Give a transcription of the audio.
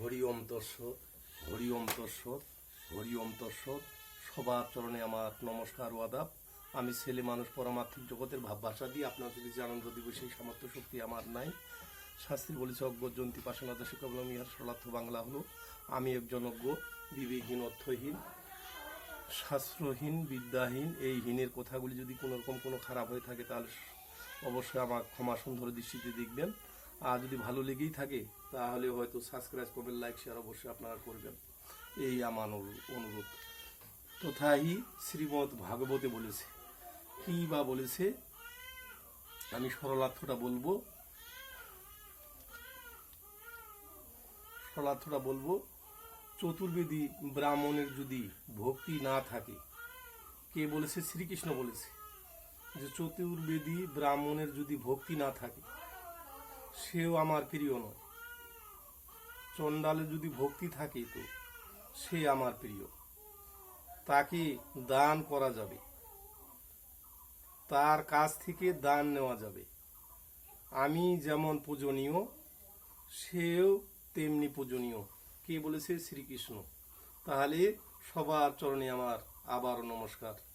হরি ওম তৎসৎ হরি ওম তৎসৎ হরি ওম তৎসৎ। সবার চরণে আমার নমস্কার ও আদাব। আমি ছেলে মানুষ পরমার্থিক জগতের ভাবভাষা দিয়ে আপনার যদি আনন্দ দিব, সেই সামর্থ্য শক্তি আমার নাই। শাস্ত্রী বলেছে, অজ্ঞ জন্তি পাশানাদ শিক্ষাবলম ইহার সলার্থ বাংলা হলো। আমি একজন অজ্ঞ, বিবেকহীন, অর্থহীন, শাস্ত্রহীন, বিদ্যাহীন। এই হীনের কথাগুলি যদি কোনো রকম কোনো খারাপ হয়ে থাকে, তাহলে অবশ্যই আমার ক্ষমা সুন্দর দৃষ্টিতে দেখবেন। আর যদি ভালো লেগেই থাকে, তাহলে হয়তো সাবস্ক্রাইব করবেন লাইক শেয়ার অবশ্যই আপনারা করবেন। এই আমার অনুরোধ। তথাই শ্রীমৎ ভাগবতে বলেছে, কি বা বলেছে? আমি সরলার্থটা বলব। সরলার্থটা বলব, চতুর্বেদী ব্রাহ্মণের যদি ভক্তি না থাকে, কে বলেছে? শ্রীকৃষ্ণ বলেছে যে, চতুর্বেদী ব্রাহ্মণের যদি ভক্তি না থাকে সেও আমার প্রিয় নয়। চণ্ডালের যদি ভক্তি থাকে তো সে আমার প্রিয়। তাকে দান করা যাবে। তার কাছ থেকে দান নেওয়া যাবে। আমি যেমন পূজনীয়, সেও তেমনি পূজনীয়। কে বলেছে? শ্রীকৃষ্ণ। তাহলে সবার চরণে আমার আবারও নমস্কার।